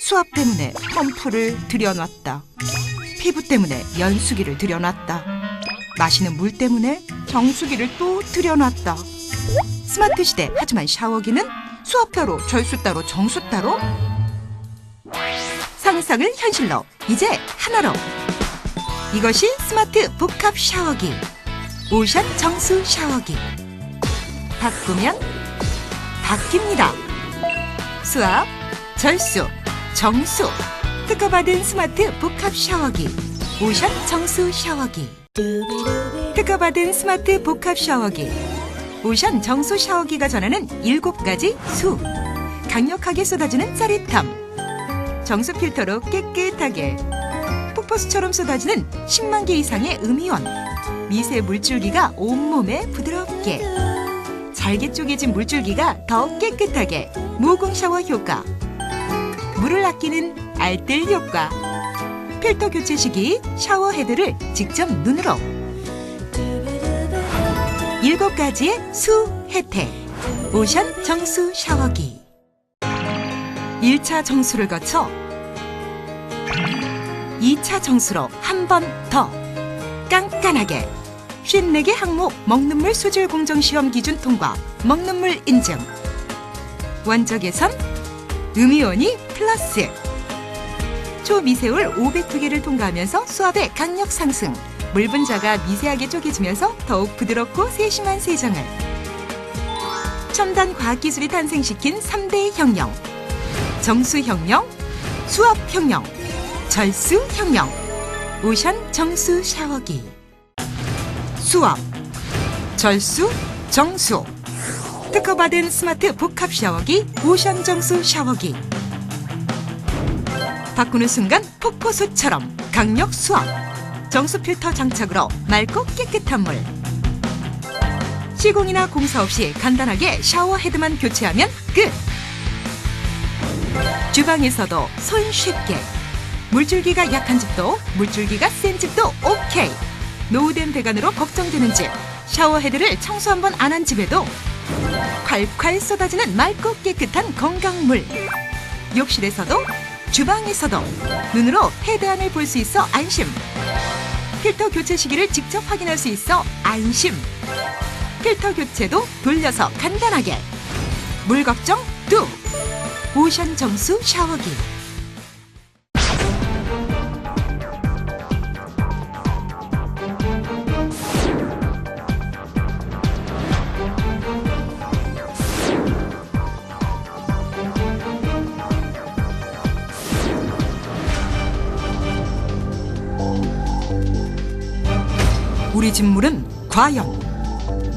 수압 때문에 펌프를 들여놨다. 피부 때문에 연수기를 들여놨다. 마시는 물 때문에 정수기를 또 들여놨다. 스마트 시대 하지만 샤워기는 수압 따로 절수 따로 정수 따로 상상을 현실로 이제 하나로 이것이 스마트 복합 샤워기 오션 정수 샤워기 바꾸면 바뀝니다 수압 절수 정수 특허받은 스마트 복합 샤워기 오션 정수 샤워기. 특허받은 스마트 복합 샤워기. 오션 정수 샤워기가 전하는 일곱 가지 수. 강력하게 쏟아지는 짜릿함. 정수 필터로 깨끗하게. 폭포수처럼 쏟아지는 10만 개 이상의 음이온 미세 물줄기가 온몸에 부드럽게. 잘게 쪼개진 물줄기가 더 깨끗하게. 모공 샤워 효과 물을 아끼는 알뜰 효과. 필터 교체 시기 샤워 헤드를 직접 눈으로. 일곱 가지의 수 혜택. 오션 정수 샤워기. 1차 정수를 거쳐 2차 정수로 한 번 더 깐깐하게 54개 항목 먹는 물 수질 공정 시험 기준 통과 먹는 물 인증. 원적외선 음이온이 플러스. 초미세올 502개를 통과하면서 수압의 강력 상승. 물 분자가 미세하게 쪼개지면서 더욱 부드럽고 세심한 세정을. 첨단 과학기술이 탄생시킨 3대 혁명. 정수혁명, 수압혁명, 절수혁명. 오션 정수 샤워기. 수압, 절수, 정수 특허받은 스마트 복합 샤워기 오션 정수 샤워기. 바꾸는 순간 폭포수처럼 강력 수압 정수 필터 장착으로 맑고 깨끗한 물. 시공이나 공사 없이 간단하게 샤워 헤드만 교체하면 끝. 주방에서도 손 쉽게. 물줄기가 약한 집도 물줄기가 센 집도 오케이. 노후된 배관으로 걱정되는 집 샤워 헤드를 청소 한번 안 한 집에도 콸콸 쏟아지는 맑고 깨끗한 건강물. 욕실에서도 주방에서도 눈으로 헤드 안을 볼 수 있어 안심. 필터 교체 시기를 직접 확인할 수 있어 안심. 필터 교체도 돌려서 간단하게. 물 걱정 뚝 오션 정수 샤워기 우리 집 물은 과연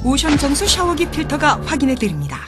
오션 정수 샤워기 필터가 확인해 드립니다.